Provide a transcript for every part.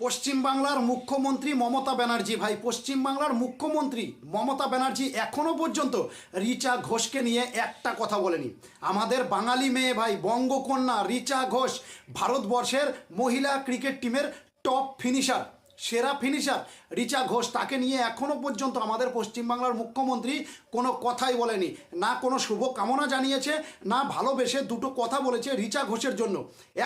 পশ্চিমবাংলার মুখ্যমন্ত্রী মমতা ব্যানার্জি, ভাই, পশ্চিমবাংলার মুখ্যমন্ত্রী মমতা ব্যানার্জি এখনও পর্যন্ত রিচা ঘোষকে নিয়ে একটা কথা বলেনি। আমাদের বাঙালি মেয়ে, ভাই, বঙ্গকন্যা রিচা ঘোষ ভারতবর্ষের মহিলা ক্রিকেট টিমের টপ ফিনিশার, সেরা ফিনিশার। রিচা ঘোষ তাকে নিয়ে এখনও পর্যন্ত আমাদের পশ্চিমবাংলার মুখ্যমন্ত্রী কোনো কথাই বলেনি, না কোনো শুভ কামনা জানিয়েছে, না ভালোবেসে দুটো কথা বলেছে রিচা ঘোষের জন্য।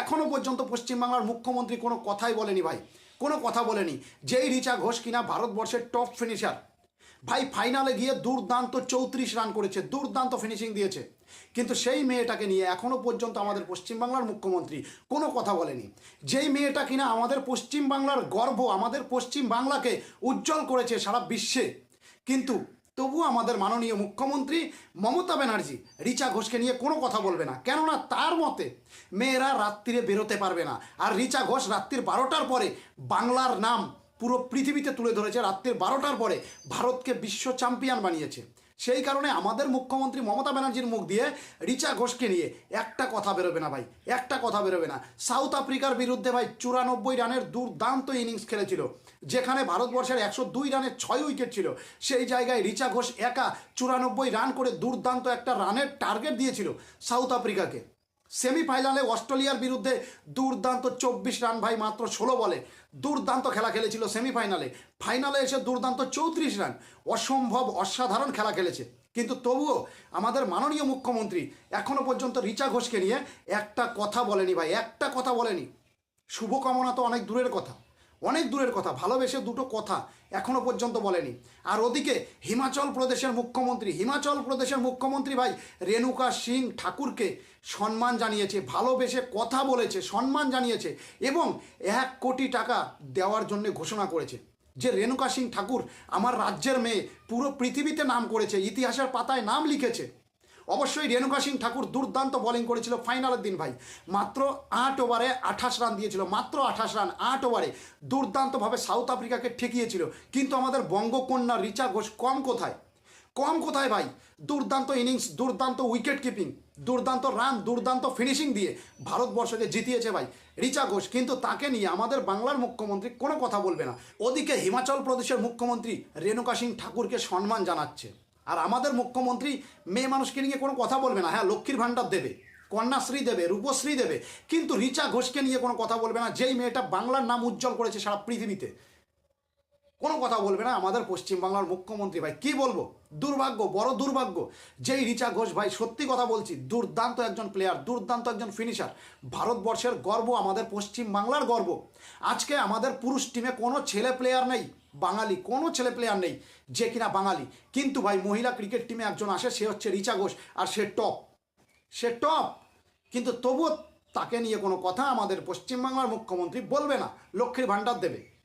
এখনও পর্যন্ত পশ্চিমবাংলার মুখ্যমন্ত্রী কোনো কথাই বলেনি, ভাই। কোনো কথা বলেনি। যেই রিচা ঘোষ কিনা ভারতবর্ষের টপ ফিনিশার ভাই ফাইনালে গিয়ে দুর্দান্ত চৌত্রিশ রান করেছে, দুর্দান্ত ফিনিশিং দিয়েছে। কিন্তু সেই মেয়েটাকে নিয়ে এখনও পর্যন্ত আমাদের পশ্চিমবাংলার মুখ্যমন্ত্রী কোনো কথা বলেনি। যেই মেয়েটা কিনা আমাদের পশ্চিমবাংলার গর্ব, আমাদের পশ্চিম বাংলাকে উজ্জ্বল করেছে সারা বিশ্বে। কিন্তু তবু আমাদের মাননীয় মুখ্যমন্ত্রী মমতা ব্যানার্জি রিচা ঘোষকে নিয়ে কোনো কথা বলবে না। কেননা তার মতে মেয়েরা রাত্রিরে বেরোতে পারবে না। আর রিচা ঘোষ রাত্রির বারোটার পরে বাংলার নাম পুরো পৃথিবীতে তুলে ধরেছে। রাত্রির বারোটার পরে ভারতকে বিশ্ব চ্যাম্পিয়ন বানিয়েছে। সেই কারণে আমাদের মুখ্যমন্ত্রী মমতা ব্যানার্জির মুখ দিয়ে রিচা ঘোষকে নিয়ে একটা কথা বেরোবে না ভাই, একটা কথা বেরোবে না। সাউথ আফ্রিকার বিরুদ্ধে ভাই চুরানব্বই রানের দুর্দান্ত ইনিংস খেলেছিল, যেখানে ভারতবর্ষের একশো দুই রানের ছয় উইকেট ছিল। সেই জায়গায় রিচা ঘোষ একা চুরানব্বই রান করে দুর্দান্ত একটা রানের টার্গেট দিয়েছিল সাউথ আফ্রিকাকে। সেমিফাইনালে অস্ট্রেলিয়ার বিরুদ্ধে দুর্দান্ত চব্বিশ রান ভাই মাত্র ষোলো বলে। দুর্দান্ত খেলা খেলেছিল সেমিফাইনালে। ফাইনালে এসে দুর্দান্ত চৌত্রিশ রান। অসম্ভব অসাধারণ খেলা খেলেছে। কিন্তু তবুও আমাদের মাননীয় মুখ্যমন্ত্রী এখনও পর্যন্ত রিচা ঘোষকে নিয়ে একটা কথা বলেনি ভাই, একটা কথা বলেনি। শুভকামনা তো অনেক দূরের কথা। অনেক দূরের কথা, ভালোবেসে দুটো কথা এখনও পর্যন্ত বলেনি। আর ওদিকে হিমাচল প্রদেশের মুখ্যমন্ত্রী, হিমাচল প্রদেশের মুখ্যমন্ত্রী ভাই রেণুকা সিং ঠাকুরকে সম্মান জানিয়েছে, ভালোবেসে কথা বলেছে, সম্মান জানিয়েছে এবং এক কোটি টাকা দেওয়ার জন্য ঘোষণা করেছে যে রেণুকা সিং ঠাকুর আমার রাজ্যের মেয়ে, পুরো পৃথিবীতে নাম করেছে, ইতিহাসের পাতায় নাম লিখেছে। অবশ্যই রেণুকা সিং ঠাকুর দুর্দান্ত বোলিং করেছিল ফাইনালের দিন ভাই। মাত্র আট ওভারে আঠাশ রান দিয়েছিল, মাত্র আঠাশ রান আট ওভারে দুর্দান্তভাবে সাউথ আফ্রিকাকে ঠেকিয়েছিল। কিন্তু আমাদের বঙ্গকন্যা রিচা ঘোষ কম কোথায়? কম কোথায় ভাই? দুর্দান্ত ইনিংস দুর্দান্ত উইকেট কিপিং দুর্দান্ত রান দুর্দান্ত ফিনিশিং দিয়ে ভারতবর্ষকে জিতিয়েছে ভাই রিচা ঘোষ। কিন্তু তাকে নিয়ে আমাদের বাংলার মুখ্যমন্ত্রী কোনো কথা বলবে না। ওদিকে হিমাচল প্রদেশের মুখ্যমন্ত্রী রেণুকা সিং ঠাকুরকে সম্মান জানাচ্ছে। আর আমাদের মুখ্যমন্ত্রী মেয়ে মানুষকে নিয়ে কোনো কথা বলবে না। হ্যাঁ লক্ষ্মীর ভাণ্ডার দেবে, কন্যাশ্রী দেবে, রূপশ্রী দেবে, কিন্তু রিচা ঘোষকে নিয়ে কোনো কথা বলবে না। যেই মেয়েটা বাংলার নাম উজ্জ্বল করেছে সারা পৃথিবীতে। কোনো কথা বলবে না আমাদের পশ্চিমবাংলার মুখ্যমন্ত্রী ভাই। কি বলব? দুর্ভাগ্য, বড় দুর্ভাগ্য। যেই রিচা ঘোষ ভাই সত্যি কথা বলছি, দুর্দান্ত একজন প্লেয়ার দুর্দান্ত একজন ফিনিশার ভারতবর্ষের গর্ব আমাদের পশ্চিম বাংলার গর্ব। আজকে আমাদের পুরুষ টিমে কোনো ছেলে প্লেয়ার নেই, বাঙালি, কোনো ছেলে প্লেয়ার নেই যে কিনা বাঙালি। কিন্তু ভাই, মহিলা ক্রিকেট টিমে একজন আসে, সে হচ্ছে রিচা ঘোষ, আর সে টপ সে টপ কিন্তু তবুও তাকে নিয়ে কোনো কথা আমাদের পশ্চিমবাংলার মুখ্যমন্ত্রী বলবে না, লক্ষ্মীর ভাণ্ডার দেবে।